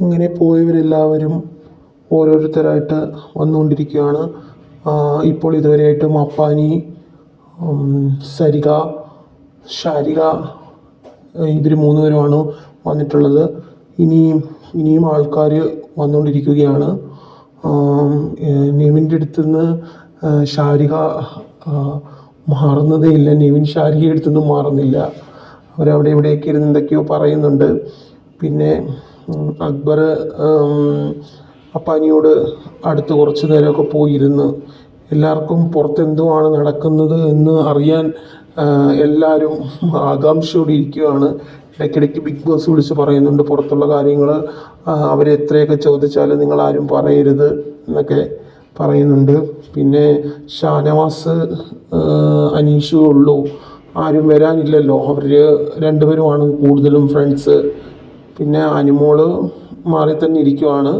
അങ്ങനെ പോയവരെല്ലാവരും ഓരോരുത്തരായിട്ട് വന്നുകൊണ്ടിരിക്കുകയാണ്. ഇപ്പോൾ ഇതുവരെയായിട്ടും അപ്പാനി സരിക ഷാരിക ഇവർ മൂന്നുപേരുമാണ് വന്നിട്ടുള്ളത്. ഇനിയും ഇനിയും ആൾക്കാർ വന്നുകൊണ്ടിരിക്കുകയാണ്. നിവിന്റെ അടുത്ത് നിന്ന് ഷാരിക ആ, മാറുന്നതേ ഇല്ല. നിവിൻ ഷാരികയുടെ അടുത്തുനിന്ന് മാറുന്നില്ല. അവരവിടെ ഇവിടെയൊക്കെ ഇരുന്ന് എന്തൊക്കെയോ പറയുന്നുണ്ട്. പിന്നെ അക്ബർ അപ്പാനിയോട് അടുത്ത് കുറച്ച് നേരമൊക്കെ പോയിരുന്ന്. എല്ലാവർക്കും പുറത്ത് എന്തുവാണ് നടക്കുന്നത് എന്ന് അറിയാൻ എല്ലാവരും ആകാംക്ഷയോടെ ഇരിക്കുകയാണ് ഇടയ്ക്കിടയ്ക്ക് ബിഗ് ബോസ് വിളിച്ച് പറയുന്നുണ്ട് പുറത്തുള്ള കാര്യങ്ങൾ അവരെത്രയൊക്കെ ചോദിച്ചാലും നിങ്ങൾ ആരും പറയരുത് എന്നൊക്കെ പറയുന്നുണ്ട്. പിന്നെ ഷാനവാസ് ആ, ഉള്ളൂ. ആരും വരാനില്ലല്ലോ. അവർ രണ്ടുപേരുമാണ് കൂടുതലും ഫ്രണ്ട്സ് പിന്നെ അനിമോൾ മാറി തന്നെ ഇരിക്കുവാണ്.